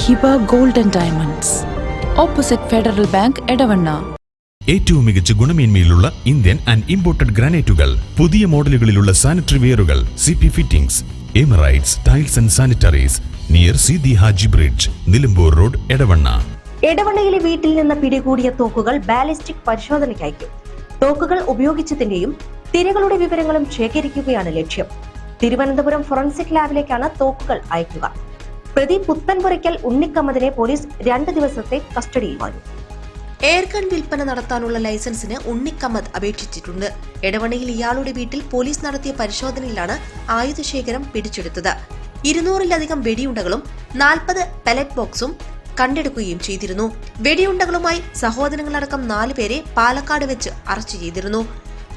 Hiba golden diamonds. Opposite Federal Bank Edavanna. ഏറ്റവും മികച്ച ഗുണമേന്മയിലുള്ള ഇന്ത്യൻ ആൻഡ് ഇമ്പോർട്ടഡ് ഗ്രാനൈറ്റുകൾ പുതിയ മോഡലുകളിലുള്ള sanitary വെയറുകൾ C P fittings Emirates tiles and sanitaries near Seethi Haji bridge Nilambur road Edavanna. എടവണ്ണയിലെ വീട്ടിൽ നിന്ന് പിടികൂടിയ തോക്കുകൾ ബാലിസ്റ്റിക് പരിശോധനയ്ക്ക് അയക്കും തോക്കുകൾ ഉപയോഗിച്ചതിന്റെയും തിരകളുടെ വിവരങ്ങളും ശേഖരിക്കുകയാണ് ലക്ഷ്യം. തിരുവനന്തപുരം ഫോറൻസിക് ലാബിലേക്കാണ് തോക്കുകൾ അയക്കുക. പ്രതി പുത്തൻപുരയ്ക്കൽ ഉണ്ണിക്കമ്മതിനെ പോലീസ് രണ്ട് ദിവസത്തെ കസ്റ്റഡിയിൽ വാങ്ങി എയർഗൺ വിൽപ്പന നടത്താനുള്ള ലൈസൻസിന് ഉണ്ണിക്കമ്മത് അപേക്ഷിച്ചിട്ടുണ്ട്. എടവണയിൽ ഇയാളുടെ വീട്ടിൽ പോലീസ് നടത്തിയ പരിശോധനയിലാണ് ആയുധശേഖരം പിടിച്ചെടുത്തത്. ഇരുന്നൂറിലധികം വെടിയുണ്ടകളും നാൽപ്പത് പലറ്റ് ബോക്സും കണ്ടെടുക്കുകയും ചെയ്തിരുന്നു. വെടിയുണ്ടകളുമായി സഹോദരങ്ങളടക്കം നാലുപേരെ പാലക്കാട് വെച്ച് അറസ്റ്റ് ചെയ്തിരുന്നു.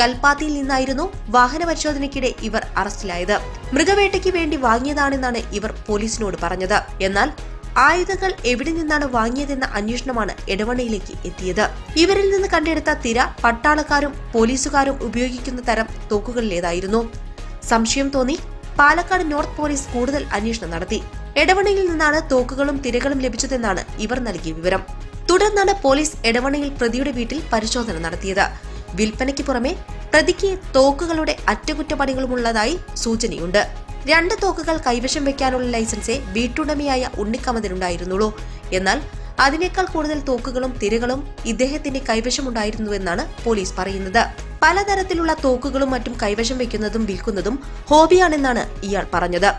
കൽപ്പാത്തിയിൽ നിന്നായിരുന്നു വാഹന പരിശോധനയ്ക്കിടെ ഇവർ അറസ്റ്റിലായത്. മൃഗവേട്ടയ്ക്ക് വേണ്ടി വാങ്ങിയതാണെന്നാണ് ഇവർ പോലീസിനോട് പറഞ്ഞത്. എന്നാൽ ആയുധങ്ങൾ എവിടെ നിന്നാണ് വാങ്ങിയതെന്ന അന്വേഷണമാണ് എടവണ്ണയിലേക്ക് എത്തിയത്. ഇവരിൽ നിന്ന് കണ്ടെടുത്ത തിര പട്ടാളക്കാരും പോലീസുകാരും ഉപയോഗിക്കുന്ന തരം തോക്കുകളിലേതായിരുന്നു. സംശയം തോന്നി പാലക്കാട് നോർത്ത് പോലീസ് കൂടുതൽ അന്വേഷണം നടത്തി. എടവണ്ണയിൽ നിന്നാണ് തോക്കുകളും തിരകളും ലഭിച്ചതെന്നാണ് ഇവർ നൽകിയ വിവരം. തുടർന്നാണ് പോലീസ് എടവണ്ണയിൽ പ്രതിയുടെ വീട്ടിൽ പരിശോധന നടത്തിയത്. വിൽപ്പനയ്ക്ക് പുറമെ പ്രതിക്ക് തോക്കുകളുടെ അറ്റകുറ്റപ്പണികളുമുള്ളതായി സൂചനയുണ്ട്. രണ്ട് തോക്കുകൾ കൈവശം വെക്കാനുള്ള ലൈസൻസേ വീട്ടുടമയായ ഉണ്ണിക്കമതിനുണ്ടായിരുന്നുള്ളൂ എന്നാൽ അതിനേക്കാൾ കൂടുതൽ തോക്കുകളും തിരകളും ഇദ്ദേഹത്തിന്റെ കൈവശമുണ്ടായിരുന്നുവെന്നാണ് പോലീസ് പറയുന്നത്. പലതരത്തിലുള്ള തോക്കുകളും മറ്റും കൈവശം വെക്കുന്നതും വിൽക്കുന്നതും ഹോബിയാണെന്നാണ് ഇയാൾ പറഞ്ഞത്.